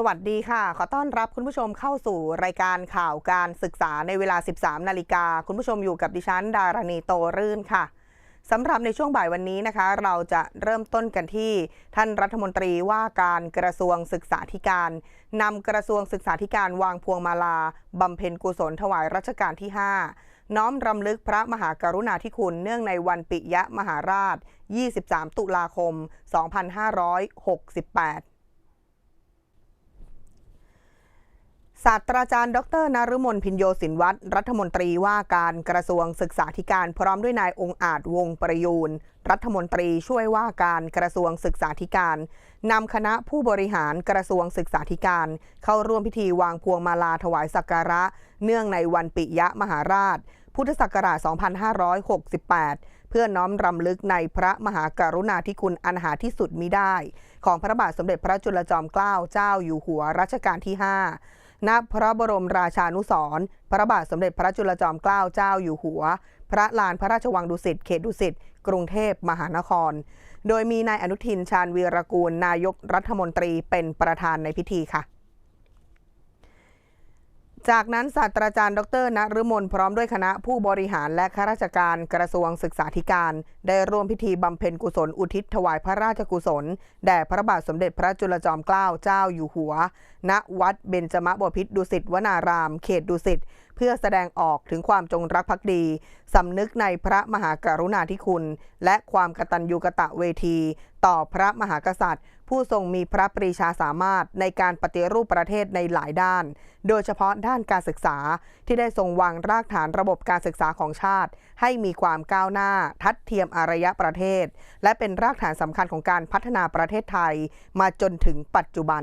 สวัสดีค่ะ ขอต้อนรับคุณผู้ชมเข้าสู่รายการข่าวการศึกษาในเวลา 13 นาฬิกา คุณผู้ชมอยู่กับดิฉัน ดารณีโตรื่นค่ะสำหรับในช่วงบ่ายวันนี้นะคะ เราจะเริ่มต้นกันที่ท่านรัฐมนตรีว่าการกระทรวงศึกษาธิการนำกระทรวงศึกษาธิการวางพวงมาลาบำเพ็ญกุศลถวายรัชกาลที่ 5 น้อมรำลึกพระมหากรุณาธิคุณเนื่องในวันปิยมหาราช 23 ตุลาคม 2568 ศาสตราจารย์ ดรนฤมลพินโยสินวัตรรัฐมนตรีว่าการกระทรวงศึกษาธิการพร้อมด้วยนายองค์อาจวงประยูนรัฐมนตรีช่วยว่าการกระทรวงศึกษาธิการนำคณะผู้บริหารกระทรวงศึกษาธิการ เข้าร่วมพิธีวางพวงมาลาถวายสักการะ เนื่องในวันปิยมหาราช พุทธศักราช 2568 เพื่อน้อมรำลึกในพระมหากรุณาธิคุณอันหาที่สุดมิได้ ของพระบาทสมเด็จพระจุลจอมเกล้าเจ้าอยู่หัวรัชกาลที่ 5 ณพระบรมราชานุสร์พระบาทสมเด็จพระจุลจอมเกล้าเจ้าอยู่หัว พระลานพระราชวังดุสิตเขตดุสิตกรุงเทพมหานคร โดยมีนายอนุทินชาญวีรกูล นายกรัฐมนตรีเป็นประธานในพิธีค่ะ จากนั้นศาสตราจารย์ ดรนฤมลพร้อมด้วยคณะผู้บริหารและข้าราชการกระทรวงศึกษาธิการ ได้ร่วมพิธีบำเพ็ญกุศลอุทิศถวายพระราชกุศล แด่พระบาทสมเด็จพระจุลจอมเกล้าเจ้าอยู่หัว ณวัดเบญจมบพิตรดุสิตวนาราม เขตดุสิตเพื่อแสดงออกถึงความจงรักภักดีสำนึกในพระมหากรุณาธิคุณ และความกตัญญูกะตะเวที ต่อพระมหากษัตริย์ ผู้ทรงมีพระปรีชาสามารถในการปฏิรูปประเทศในหลายด้าน โดยเฉพาะด้านการศึกษาที่ได้ทรงวางรากฐานระบบการศึกษาของชาติ ให้มีความก้าวหน้า ทัดเทียมอารยะประเทศ และเป็นรากฐานสำคัญของการพัฒนาประเทศไทย มาจนถึงปัจจุบัน